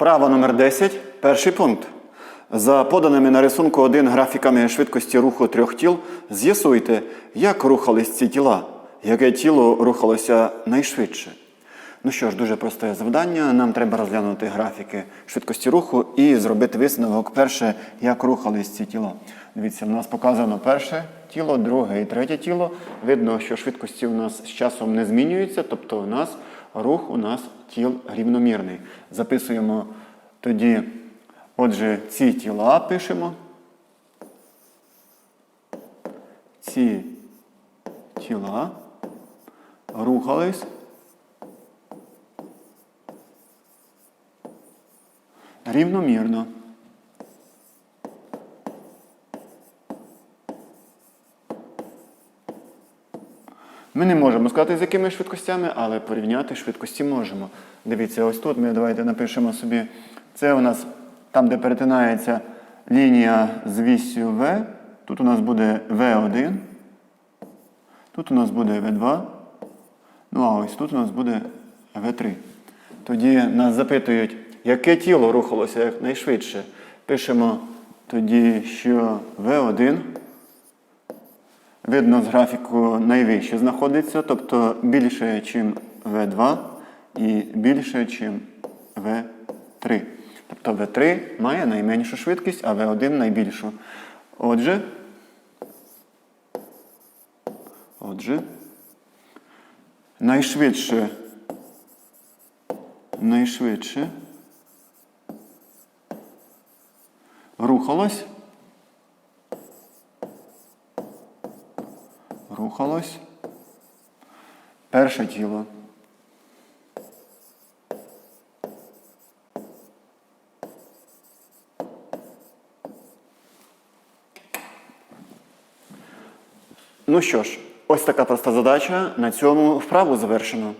Вправа номер 10. Перший пункт. За поданими на рисунку 1 графіками швидкості руху трьох тіл, з'ясуйте, як рухались ці тіла, яке тіло рухалося найшвидше. Ну що ж, дуже просте завдання. Нам треба розглянути графіки швидкості руху і зробити висновок перше, як рухались ці тіла. Дивіться, в нас показано перше тіло, друге і третє тіло. Видно, що швидкості у нас з часом не змінюються, тобто у нас рух у нас тіл рівномірний. Записуємо тоді, отже, ці тіла пишемо. Ці тіла рухались рівномірно. Ми не можемо сказати, з якими швидкостями, але порівняти швидкості можемо. Дивіться, ось тут ми давайте напишемо собі. Це у нас там, де перетинається лінія з вісю В. Тут у нас буде В1. Тут у нас буде В2. Ну а ось тут у нас буде В3. Тоді нас запитують, яке тіло рухалося якнайшвидше. Пишемо тоді, що В1 видно з графіку найвище знаходиться, тобто більше, ніж В2 і більше, ніж В3. Тобто В3 має найменшу швидкість, а В1 найбільшу. Отже, отже, найшвидше, найшвидше рухалось. Рухалось. Перше тіло. Ну що ж, ось така проста задача. На цьому вправу завершено.